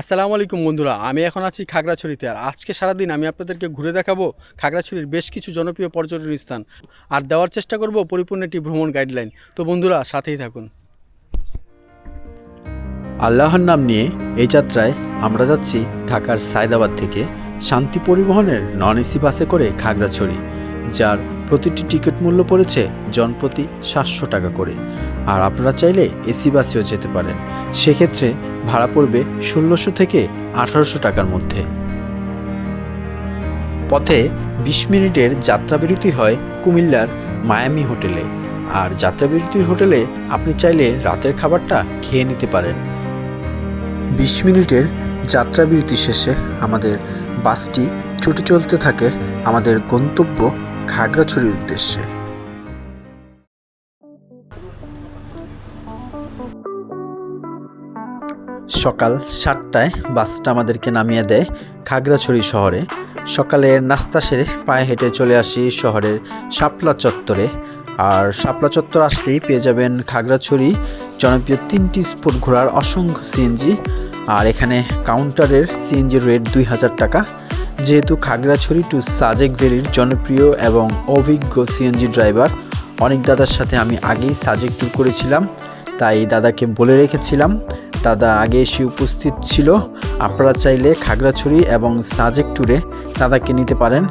আসসালামু আলাইকুম বন্ধুরা, আমি এখন আছি খাগড়াছড়িতে আর আজকে সারাদিন আমি আপনাদেরকে ঘুরে দেখাবো খাগড়াছড়ির বেশ কিছু জনপ্রিয় পর্যটন স্থান। আর দেওয়ার চেষ্টা করব পরিপূর্ণ একটি ভ্রমণ গাইডলাইন তো বন্ধুরা, সাথেই থাকুন। আল্লাহর নাম নিয়ে এই যাত্রায় আমরা যাচ্ছি ঢাকার সায়দাবাদ থেকে শান্তি পরিবহনের নন এসি বাসে করে খাগড়াছড়ি, যার প্রতিটি টিকিট মূল্য পড়েছে জনপ্রতি সাতশো টাকা করে। আর আপনারা চাইলে এসি বাসেও যেতে পারেন। সেক্ষেত্রে ভাড়া পড়বে ষোলোশো থেকে আঠারোশো টাকার মধ্যে। পথে বিশ মিনিটের যাত্রাবিরতি হয় কুমিল্লার মায়ামি হোটেলে। আর যাত্রাবিরতির হোটেলে আপনি চাইলে রাতের খাবারটা খেয়ে নিতে পারেন। বিশ মিনিটের যাত্রাবিরতি শেষে আমাদের বাসটি ছুটে চলতে থাকে আমাদের গন্তব্য খাগড়াছড়ির উদ্দেশ্যে। সকাল সাতটায় বাসটা আমাদেরকে নামিয়ে দেয় খাগড়াছড়ি শহরে। সকালের নাস্তা সেরে পায়ে হেঁটে চলে আসি শহরের শাপলা চত্বরে। আর শাপলা চত্বর আসলেই পেয়ে যাবেন খাগড়াছড়ি জনপ্রিয় তিনটি স্পোর্ট ঘোরার অসংখ্য সিএনজি। আর এখানে কাউন্টারের সিএনজির রেট দুই হাজার টাকা। যেহেতু খাগড়াছড়ি টু সাজেক ভ্যালির জনপ্রিয় এবং অভিজ্ঞ সিএনজি ড্রাইভার অনেক দাদার সাথে আমি আগেই সাজেক ট্যুর করেছিলাম। তাই দাদাকে বলে রেখেছিলাম। দাদা আগে এসে উপস্থিত ছিল। আপনারা চাইলে খাগড়াছড়ি এবং সাজেক ট্যুরে দাদাকে নিতে পারেন।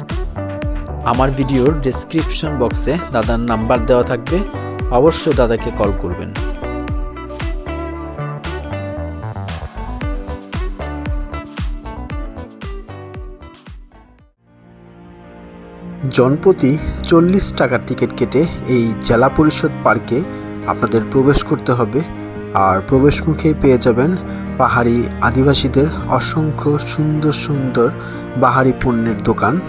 আমার ভিডিওর ডেসক্রিপশন বক্সে দাদার নাম্বার দেওয়া থাকবে। অবশ্যই দাদাকে কল করবেন। জনপ্রতি চল্লিশ টাকার টিকিট কেটে এই জেলা পরিষদ পার্কে আপনাদের প্রবেশ করতে হবে। আর প্রবেশ মুখে পেয়ে যাবেন পাহাড়ি আদিবাসীদের অসংখ্য সুন্দর সুন্দর বাহারি পণ্যের দোকান।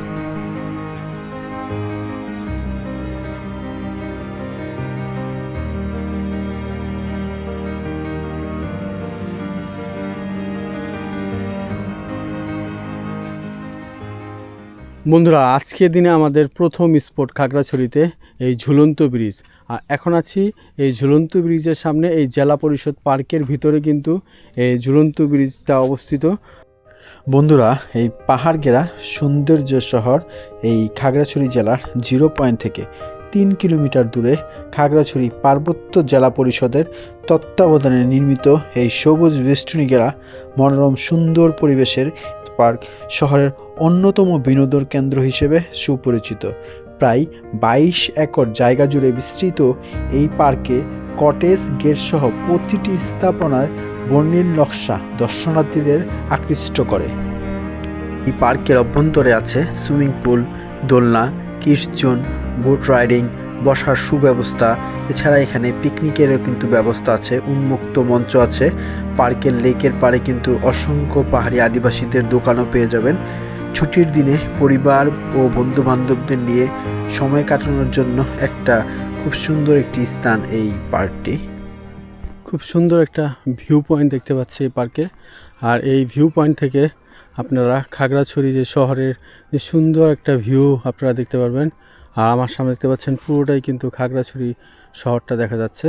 বন্ধুরা, আজকের দিনে আমাদের প্রথম স্পট খাগড়াছড়িতে এই ঝুলন্ত ব্রিজ। আর এখন আছি এই ঝুলন্ত ব্রিজের সামনে, এই জেলা পরিষদ পার্কের ভিতরে কিন্তু এই ঝুলন্ত ব্রিজটা অবস্থিত। বন্ধুরা, এই পাহাড় ঘেরা সৌন্দর্য শহর এই খাগড়াছড়ি জেলার জিরো পয়েন্ট থেকে তিন কিলোমিটার দূরে খাগড়াছড়ি পার্বত্য জেলা পরিষদের তত্ত্বাবধানে নির্মিত এই সবুজ বেষ্টনী ঘেরা মনোরম সুন্দর পরিবেশের পার্ক শহরের অন্যতম বিনোদন কেন্দ্র হিসেবে সুপরিচিত। প্রায় বাইশ একর জায়গা জুড়ে বিস্তৃত এই পার্কে কটেজ গেট সহ প্রতিটি স্থাপনার বর্ণিল নকশা দর্শনার্থীদের আকৃষ্ট করে। এই পার্কের অভ্যন্তরে আছে সুইমিং পুল, দোলনা জোন বোট রাইডিং, বসার সুব্যবস্থা, এছাড়া এখানে পিকনিকেরও কিন্তু ব্যবস্থা আছে, উন্মুক্ত মঞ্চ আছে, পার্কের লেকের পাড়ে কিন্তু অসংখ্য পাহাড়ি আদিবাসীদের দোকানও পেয়ে যাবেন। ছুটির দিনে পরিবার ও বন্ধু বান্ধবদের নিয়ে সময় কাটানোর জন্য একটা খুব সুন্দর একটি স্থান এই পার্কটি। খুব সুন্দর একটা ভিউ পয়েন্ট দেখতে পাচ্ছি এই পার্কে। আর এই ভিউ পয়েন্ট থেকে আপনারা খাগড়াছড়ি যে শহরের যে সুন্দর একটা ভিউ আপনারা দেখতে পারবেন। আর আমার সামনে দেখতে পাচ্ছেন পুরোটাই কিন্তু খাগড়াছড়ি শহরটা দেখা যাচ্ছে।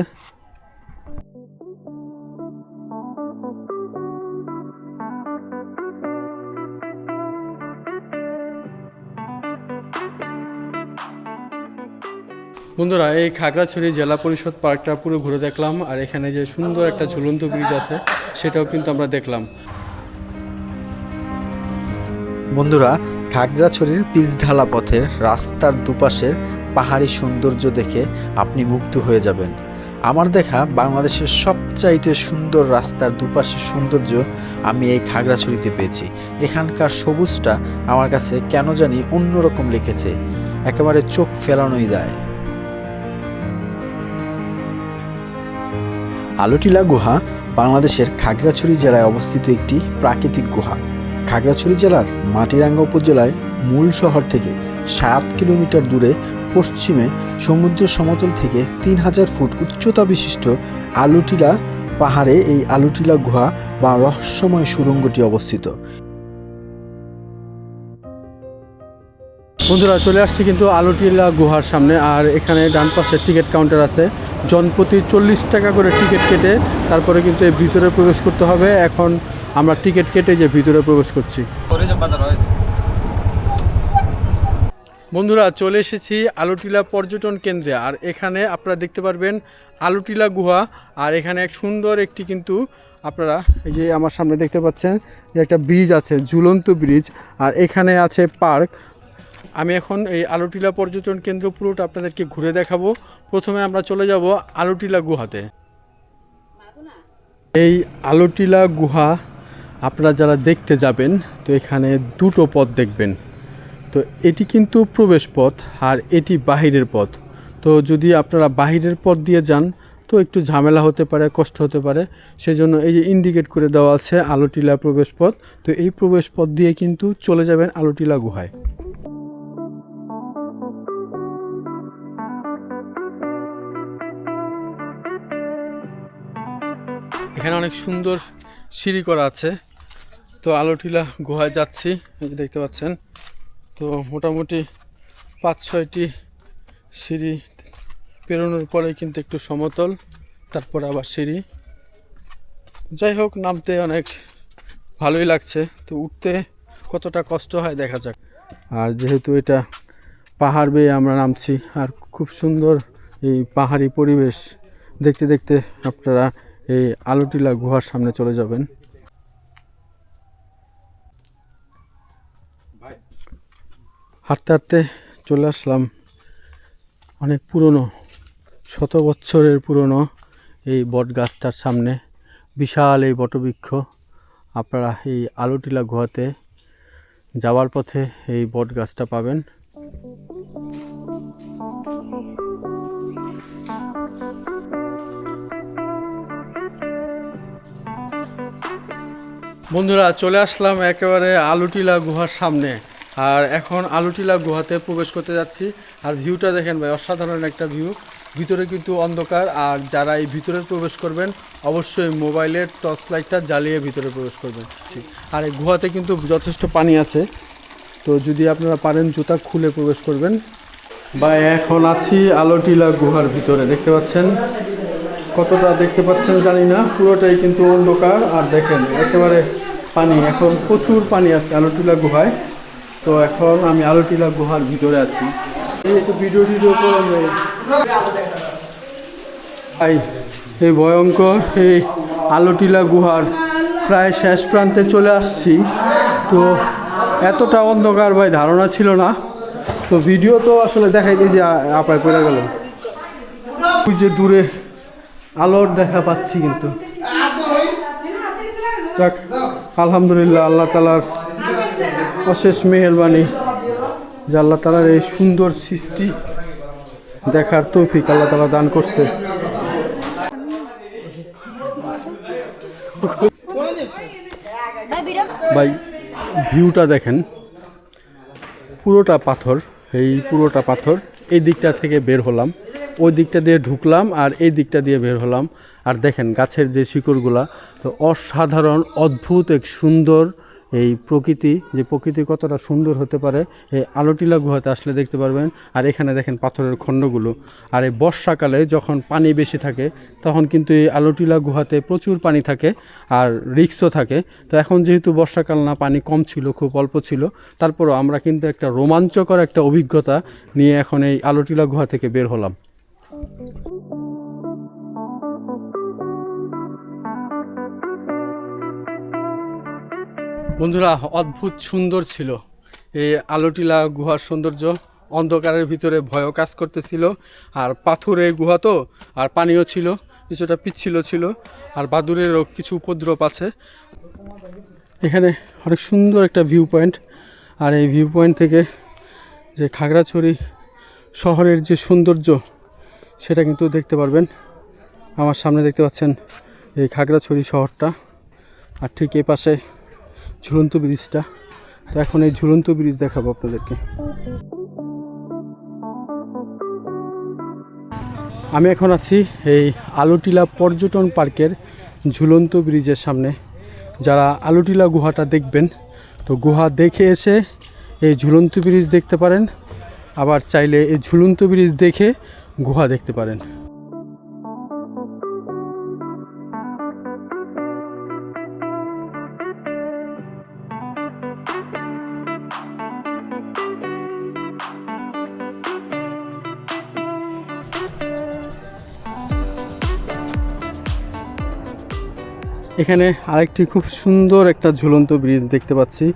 বন্ধুরা, এই খাগড়াছড়ি জেলা পরিষদ পার্কটা পুরো ঘুরে দেখলাম, আর এখানে যে সুন্দর একটা ঝুলন্ত ব্রিজ আছে, সেটাও কিন্তু আমরা দেখলাম। বন্ধুরা খাগড়াছড়ির পিচঢালা পথের রাস্তার দুপাশের পাহাড়ি সৌন্দর্য দেখে আপনি মুগ্ধ হয়ে যাবেন। আমার দেখা বাংলাদেশের সবচাইতে সুন্দর রাস্তার দুপাশের সৌন্দর্য আমি এই খাগড়াছড়িতে পেয়েছি। এখানকার সবুজটা আমার কাছে কেন জানি অন্যরকম লিখেছে একেবারে চোখ ফেলানোই দেয়। আলোটিলা গুহা বাংলাদেশের খাগড়াছড়ি জেলায় অবস্থিত একটি প্রাকৃতিক গুহা। খাগড়াছড়ি জেলার মাটিরাঙ্গা উপজেলায় মূল শহর থেকে সাত কিলোমিটার দূরে পশ্চিমে সমুদ্র সমতল থেকে তিন হাজার ফুট উচ্চতা বিশিষ্ট আলুটিলা পাহাড়ে এই আলুটিলা গুহা বা রহস্যময় সুড়ঙ্গটি অবস্থিত। বন্ধুরা, চলে আসছি কিন্তু আলোটিলা গুহার সামনে, আর এখানে ডান পাশে টিকিট কাউন্টার আছে। জনপ্রতি চল্লিশ টাকা করে টিকিট কেটে তারপরে কিন্তু এই ভিতরে প্রবেশ করতে হবে। এখন আমরা টিকিট কেটে যে ভিতরে প্রবেশ করছি। বন্ধুরা, চলে এসেছি আলুটিলা পর্যটন কেন্দ্রে। আর এখানে আপনারা দেখতে পারবেন আলুটিলা গুহা। আর এখানে এক সুন্দর একটি কিন্তু আপনারা এই যে আমার সামনে দেখতে পাচ্ছেন যে একটা ব্রিজ আছে, ঝুলন্ত ব্রিজ। আর এখানে আছে পার্ক। আমি এখন এই আলুটিলা পর্যটন কেন্দ্র পুরোটা আপনাদেরকে ঘুরে দেখাবো। প্রথমে আমরা চলে যাব আলুটিলা গুহাতে। এই আলুটিলা গুহা আপনারা যারা দেখতে যাবেন, তো এখানে দুটো পথ দেখবেন। তো এটি কিন্তু প্রবেশ পথ, আর এটি বাহিরের পথ। তো যদি আপনারা বাহিরের পথ দিয়ে যান, তো একটু ঝামেলা হতে পারে, কষ্ট হতে পারে। সেজন্য এই যে ইন্ডিকেট করে দেওয়া আছে আলোটিলা প্রবেশ পথ। তো এই প্রবেশ পথ দিয়ে কিন্তু চলে যাবেন আলোটিলা গুহায়। এখানে অনেক সুন্দর সিঁড়ি করা আছে। তো আলোটিলা গুহায় যাচ্ছি, এই যে দেখতে পাচ্ছেন। তো মোটামুটি পাঁচ, ছয়টি সিঁড়ি পেরোনোর পরে কিন্তু একটু সমতল, তারপর আবার সিঁড়ি। যাই হোক, নামতে অনেক ভালোই লাগছে। তো উঠতে কতটা কষ্ট হয় দেখা যাক। আর যেহেতু এটা পাহাড় বেয়ে আমরা নামছি, আর খুব সুন্দর এই পাহাড়ি পরিবেশ, দেখতে দেখতে আপনারা এই আলোটিলা গুহার সামনে চলে যাবেন। হাঁটতে হাঁটতে চলে আসলাম অনেক পুরনো, শত বছরের পুরনো এই বট গাছটার সামনে। বিশাল এই বটবৃক্ষ। আপনারা এই আলোটিলা গুহাতে যাওয়ার পথে এই বট গাছটা পাবেন। বন্ধুরা, চলে আসলাম একেবারে আলুটিলা গুহার সামনে। আর এখন আলুটিলা গুহাতে প্রবেশ করতে যাচ্ছি। আর ভিউটা দেখেন ভাই, অসাধারণ একটা ভিউ। ভিতরে কিন্তু অন্ধকার, আর যারা এই ভিতরে প্রবেশ করবেন, অবশ্যই মোবাইলের টর্চ লাইটটা জ্বালিয়ে ভিতরে প্রবেশ করবেন। আর এই গুহাতে কিন্তু যথেষ্ট পানি আছে। তো যদি আপনারা পারেন, জুতা খুলে প্রবেশ করবেন। বা এখন আছি আলোটিলা গুহার ভিতরে, দেখতে পাচ্ছেন? কতটা দেখতে পাচ্ছেন জানি না, পুরোটাই কিন্তু অন্ধকার। আর দেখেন, একেবারে পানি, এখন প্রচুর পানি আছে আলোটিলা গুহায়। তো এখন আমি আলোটিলা গুহার ভিতরে আছি। একটু ভিডিও টিডিও ভাই। ভাই, এই ভয়ঙ্কর এই আলোটিলা গুহার প্রায় শেষ প্রান্তে চলে আসছি। তো এতটা অন্ধকার ভাই ধারণা ছিল না। তো ভিডিও তো আসলে দেখাই দিই যে আপায় পড়ে গেল। ওই যে দূরে আলোর দেখা পাচ্ছি কিন্তু। যাক, আলহামদুলিল্লাহ, আল্লাহ তালার অশেষ মেহরবানি, যে আল্লাহ তালার এই সুন্দর সৃষ্টি দেখার তৌফিক আল্লাহ তালা দান করছে। ভাই, ভিউটা দেখেন, পুরোটা পাথর, এই পুরোটা পাথর, এই দিকটা থেকে বের হলাম, ওই দিকটা দিয়ে ঢুকলাম আর এই দিকটা দিয়ে বের হলাম। আর দেখেন গাছের যে শিকড়গুলা, তো অসাধারণ, অদ্ভুত এক সুন্দর এই প্রকৃতি, যে প্রকৃতি কতটা সুন্দর হতে পারে, এই আলোটিলা গুহাতে আসলে দেখতে পারবেন। আর এখানে দেখেন পাথরের খণ্ডগুলো। আর এই বর্ষাকালে যখন পানি বেশি থাকে, তখন কিন্তু এই আলোটিলা গুহাতে প্রচুর পানি থাকে আর রিক্সও থাকে। তো এখন যেহেতু বর্ষাকাল না, পানি কম ছিল, খুব অল্প ছিল, তারপরও আমরা কিন্তু একটা রোমাঞ্চকর একটা অভিজ্ঞতা নিয়ে এখন এই আলোটিলা গুহা থেকে বের হলাম। বন্ধুরা, অদ্ভুত সুন্দর ছিল। এই আলোটিলা গুহার সৌন্দর্য অন্ধকারের ভিতরে ভয়ও কাজ করতেছিল। আর পাথুরে গুহা তো, আর পানিও ছিল, কিছুটা পিচ্ছিল ছিল, আর বাদুরেরও কিছু উপদ্রব আছে। এখানে অনেক সুন্দর একটা ভিউ পয়েন্ট আর এই ভিউ পয়েন্ট থেকে যে খাগড়াছড়ি শহরের যে সৌন্দর্য, সেটা কিন্তু দেখতে পারবেন। আমার সামনে দেখতে পাচ্ছেন এই খাগড়াছড়ি শহরটা, আর ঠিক এই পাশে ঝুলন্ত ব্রিজটা। তো এখন এই ঝুলন্ত ব্রিজ দেখাবো আপনাদেরকে। আমি এখন আছি এই আলোটিলা পর্যটন পার্কের ঝুলন্ত ব্রিজের সামনে। যারা আলোটিলা গুহাটা দেখবেন, তো গুহা দেখে এসে এই ঝুলন্ত ব্রিজ দেখতে পারেন। আবার চাইলে এই ঝুলন্ত ব্রিজ দেখে গুহা দেখতে পারেন। এখানে আরেকটি খুব সুন্দর একটা ঝুলন্ত ব্রিজ দেখতে পাচ্ছি।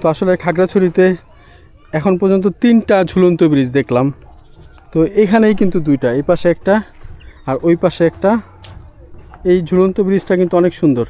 তো আসলে খাগড়াছড়িতে এখন পর্যন্ত তিনটা ঝুলন্ত ব্রিজ দেখলাম। তো এখানেই কিন্তু দুইটা এই পাশে একটা আর ওই পাশে একটা। এই ঝুলন্ত ব্রিজটা কিন্তু অনেক সুন্দর।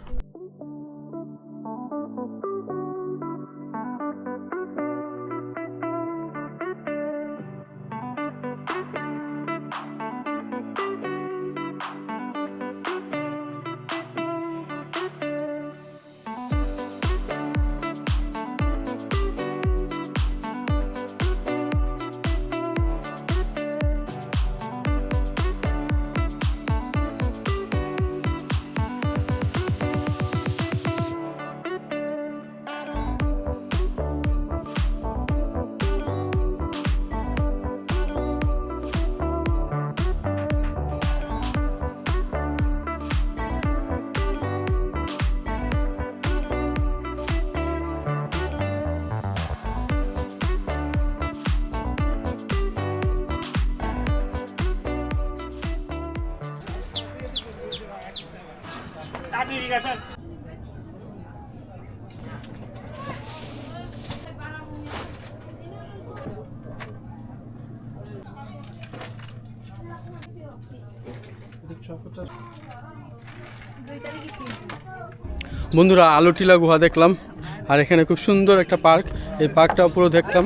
বন্ধুরা আলোটিলা গুহা দেখলাম, আর এখানে খুব সুন্দর একটা পার্ক। এই পার্কটা পুরো দেখলাম,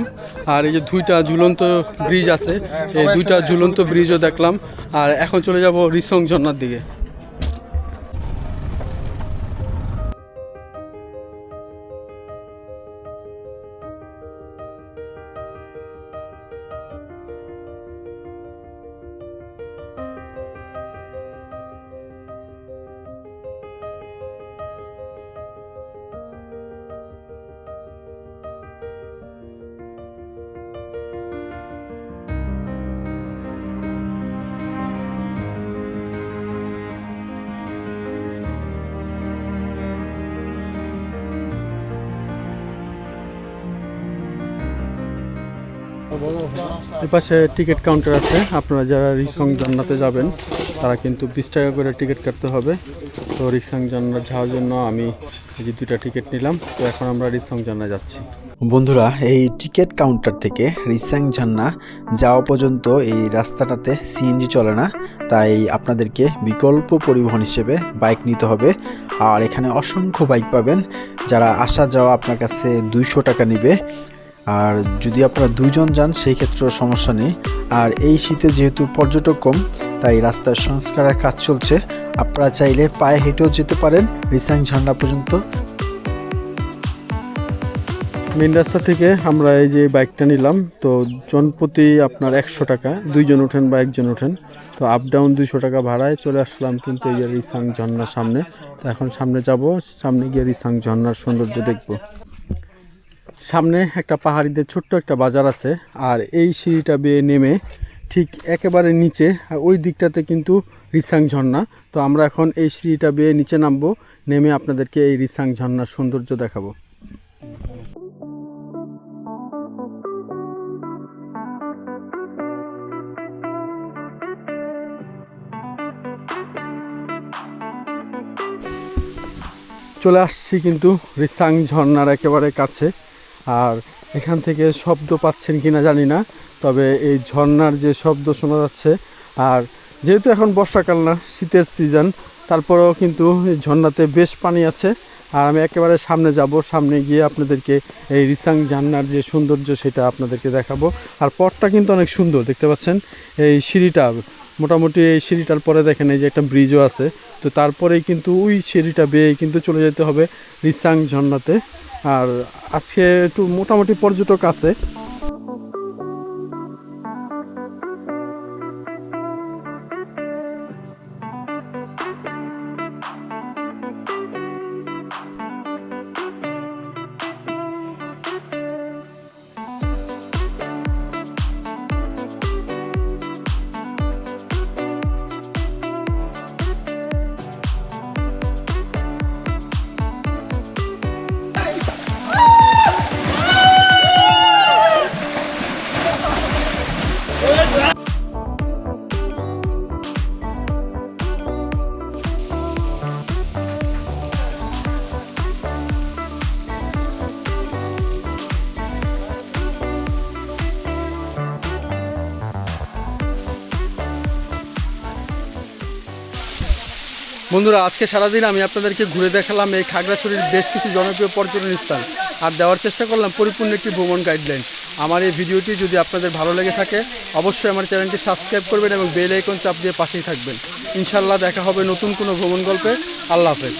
আর এই যে দুইটা ঝুলন্ত ব্রিজ আছে, এই দুইটা ঝুলন্ত ব্রিজও দেখলাম, আর এখন চলে যাব রিসং ঝর্ণার দিকে। পাশে টিকিট কাউন্টার আছে। আপনারা যারা রিসং জান্নাতে যাবেন, তারা কিন্তু বিশ টাকা করে টিকিট কাটতে হবে। তো রিসং জান্নাত যাওয়ার জন্য আমি এই যে দুইটা টিকিট নিলাম। তো এখন আমরা রিসং জান্না যাচ্ছি। বন্ধুরা, এই টিকিট কাউন্টার থেকে রিসাং ঝান্না যাওয়া পর্যন্ত এই রাস্তাটাতে সিএনজি চলে না। তাই আপনাদেরকে বিকল্প পরিবহন হিসেবে বাইক নিতে হবে। আর এখানে অসংখ্য বাইক পাবেন। যারা আসা যাওয়া আপনার কাছে দুইশো টাকা নেবে। আর যদি আপনারা দুইজন যান, সেই ক্ষেত্রেও সমস্যা নেই। আর এই শীতে যেহেতু পর্যটক কম, তাই রাস্তার সংস্কারের কাজ চলছে। আপনারা চাইলে পায়ে হেঁটেও যেতে পারেন রিসাং ঝান্ডা পর্যন্ত। মেন রাস্তা থেকে আমরা এই যে বাইকটা নিলাম, তো জনপ্রতি আপনার একশো টাকা। দুইজন ওঠেন বা একজন ওঠেন। তো আপ ডাউন দুইশো টাকা ভাড়ায় চলে আসলাম কিন্তু এই যে রিসাং ঝর্নার সামনে। তো এখন সামনে যাব, সামনে গিয়ে রিসাং ঝর্নার সৌন্দর্য দেখব। সামনে একটা পাহাড়িদের ছোট্ট একটা বাজার আছে, আর এই সিঁড়িটা বেয়ে নেমে ঠিক একেবারে নিচে, আর ওই দিকটাতে কিন্তু রিসাং ঝর্ণা। তো আমরা এখন এই সিঁড়িটা বেয়ে নিচে নামবো, নেমে আপনাদেরকে এই রিসাং ঝর্ণার সৌন্দর্য দেখাবো। চলে আসছি কিন্তু রিসাং ঝর্ণার একেবারে কাছে। আর এখান থেকে শব্দ পাচ্ছেন কিনা জানি না, তবে এই ঝর্ণার যে শব্দ শোনা যাচ্ছে, আর যেহেতু এখন বর্ষাকাল না, শীতের সিজন তারপরেও কিন্তু এই ঝর্ণাতে বেশ পানি আছে, আর আমি একেবারে সামনে যাব, সামনে গিয়ে আপনাদেরকে এই রিসাং ঝর্ণার যে সৌন্দর্য সেটা আপনাদেরকে দেখাবো, আর পথটা কিন্তু অনেক সুন্দর, দেখতে পাচ্ছেন? এই সিঁড়িটা, মোটামুটি এই সিঁড়িটার পরে দেখেন এই যে একটা ব্রিজও আছে, তো তারপরেই কিন্তু ওই সিঁড়িটা বেয়ে কিন্তু চলে যেতে হবে রিসাং ঝর্ণাতে। আর আজকে একটু মোটামুটি পর্যটক আছে। বন্ধুরা, আজকে সারাদিন আমি আপনাদেরকে ঘুরে দেখালাম এই খাগড়াছড়ির বেশ কিছু জনপ্রিয় পর্যটন স্থান। আর দেওয়ার চেষ্টা করলাম পরিপূর্ণ একটি ভ্রমণ গাইডলাইন আমার এই ভিডিওটি যদি আপনাদের ভালো লেগে থাকে, অবশ্যই আমার চ্যানেলটি সাবস্ক্রাইব করবেন এবং বেল আইকন চাপ দিয়ে পাশেই থাকবেন। ইনশাল্লাহ দেখা হবে নতুন কোনো ভ্রমণ গল্পে। আল্লাহ হাফেজ।